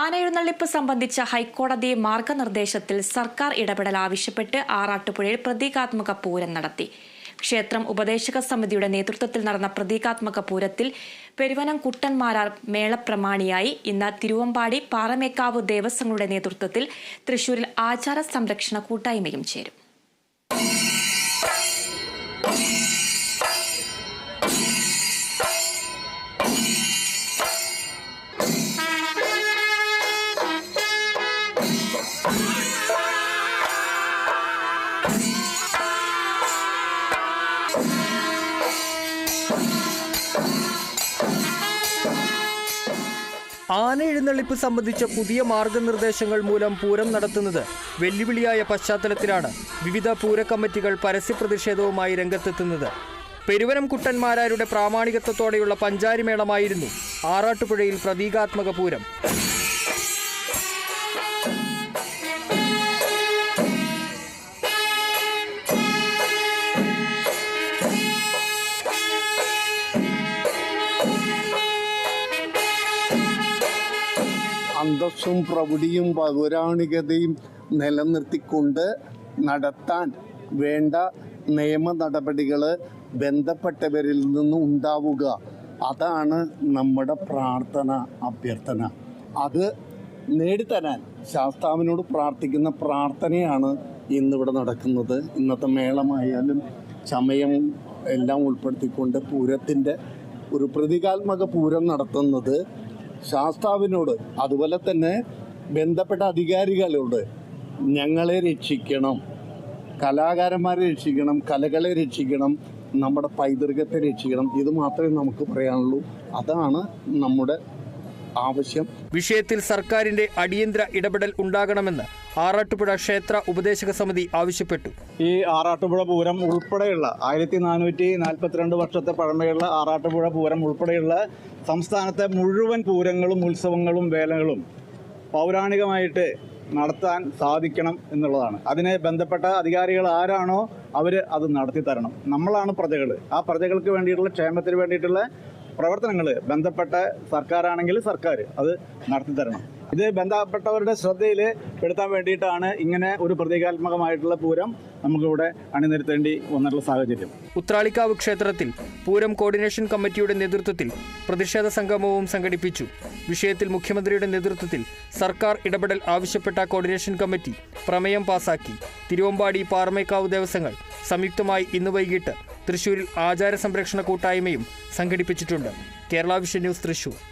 ആനയെഴുന്നള്ളിപ്പ് സംബന്ധിച്ച ഹൈക്കോടതി മാർഗനിർദ്ദേശത്തിൽ സർക്കാർ ഇടപെടൽ ആവശ്യപ്പെട്ട് ആറാട്ടുപുഴയിൽ പ്രതീകാത്മക പൂരം നടത്തി. ക്ഷേത്രം ഉപദേശക സമിതിയുടെ നേതൃത്വത്തിൽ നടന്ന പ്രതീകാത്മക പൂരത്തിൽ പെരുവനം കുട്ടന്മാരാർ മേളപ്രമാണിയായി. ഇന്ന് തിരുവമ്പാടി പാറമേക്കാവ് ദേവസ്വങ്ങളുടെ നേതൃത്വത്തിൽ തൃശൂരിൽ ആചാര സംരക്ഷണ കൂട്ടായ്മയും ചേരും. ആന എഴുന്നള്ളിപ്പ് സംബന്ധിച്ച പുതിയ മാർഗനിർദ്ദേശങ്ങൾ മൂലം പൂരം നടത്തുന്നത് വെല്ലുവിളിയായ പശ്ചാത്തലത്തിലാണ് വിവിധ പൂര കമ്മിറ്റികൾ പരസ്യ പ്രതിഷേധവുമായി രംഗത്തെത്തുന്നത്. പെരുവനം കുട്ടന്മാരാരുടെ പ്രാമാണികത്വത്തോടെയുള്ള പഞ്ചാരിമേളമായിരുന്നു ആറാട്ടുപുഴയിൽ പ്രതീകാത്മക പൂരം. അന്തസ്സും പ്രൗഢിയും പൗരാണികതയും നിലനിർത്തിക്കൊണ്ട് നടത്താൻ വേണ്ട നിയമ നടപടികൾ ബന്ധപ്പെട്ടവരിൽ നിന്ന് ഉണ്ടാവുക. അതാണ് നമ്മുടെ പ്രാർത്ഥന അഭ്യർത്ഥന. അത് നേടിത്തരാൻ ശാസ്താവിനോട് പ്രാർത്ഥിക്കുന്ന പ്രാർത്ഥനയാണ് ഇന്നിവിടെ നടക്കുന്നത്. ഇന്നത്തെ മേളമായാലും ചമയം എല്ലാം ഉൾപ്പെടുത്തിക്കൊണ്ട് പൂരത്തിന്റെ ഒരു പ്രതീകാത്മക പൂരം നടത്തുന്നത് ശാസ്താവിനോട് അതുപോലെ തന്നെ ബന്ധപ്പെട്ട അധികാരികളോട് ഞങ്ങളെ രക്ഷിക്കണം കലാകാരന്മാരെ രക്ഷിക്കണം കലകളെ രക്ഷിക്കണം നമ്മുടെ പൈതൃകത്തെ രക്ഷിക്കണം. ഇത് മാത്രമേ നമുക്ക് പറയാനുള്ളൂ. അതാണ് നമ്മുടെ ആവശ്യം. വിഷയത്തിൽ സർക്കാരിന്റെ അടിയന്തര ഇടപെടൽ ഉണ്ടാകണമെന്ന് ആറാട്ടുപുഴ ക്ഷേത്ര ഉപദേശക സമിതി ആവശ്യപ്പെട്ടു. ഈ ആറാട്ടുപുഴ പൂരം ഉൾപ്പെടെയുള്ള ആയിരത്തി നാനൂറ്റി നാൽപ്പത്തിരണ്ട് വർഷത്തെ പഴമയുള്ള ആറാട്ടുപുഴ പൂരം ഉൾപ്പെടെയുള്ള സംസ്ഥാനത്തെ മുഴുവൻ പൂരങ്ങളും ഉത്സവങ്ങളും വേലകളും പൗരാണികമായിട്ട് നടത്താൻ സാധിക്കണം എന്നുള്ളതാണ്. അതിനെ ബന്ധപ്പെട്ട അധികാരികൾ ആരാണോ അവർ അത് നടത്തി തരണം. നമ്മളാണ് പ്രജകൾ. ആ പ്രജകൾക്ക് വേണ്ടിയിട്ടുള്ള ക്ഷേമത്തിന് വേണ്ടിയിട്ടുള്ള പ്രവർത്തനങ്ങൾ ബന്ധപ്പെട്ട സർക്കാരാണെങ്കിൽ സർക്കാർ അത് നടത്തി തരണം. ഇത് ബന്ധപ്പെട്ടവരുടെ ശ്രദ്ധയിൽ പെടുത്താൻ വേണ്ടിയിട്ടാണ് ഇങ്ങനെ ഒരു പ്രതീകാത്മകമായിട്ടുള്ള പൂരം നമുക്കിവിടെ അണിനിരത്തേണ്ടി വന്നിട്ടുള്ള സാഹചര്യം. ഉത്രാളിക്കാവ് ക്ഷേത്രത്തിൽ പൂരം കോർഡിനേഷൻ കമ്മിറ്റിയുടെ നേതൃത്വത്തിൽ പ്രതിഷേധ സംഗമവും സംഘടിപ്പിച്ചു. വിഷയത്തിൽ മുഖ്യമന്ത്രിയുടെ നേതൃത്വത്തിൽ സർക്കാർ ഇടപെടൽ ആവശ്യപ്പെട്ട കോർഡിനേഷൻ കമ്മിറ്റി പ്രമേയം പാസാക്കി. തിരുവമ്പാടി പാറമേക്കാവ് ദേവസ്വങ്ങൾ സംയുക്തമായി ഇന്ന് വൈകിട്ട് തൃശൂരിൽ ആചാര സംരക്ഷണ കൂട്ടായ്മയും സംഘടിപ്പിച്ചിട്ടുണ്ട്. Kerala vision news Thrissur.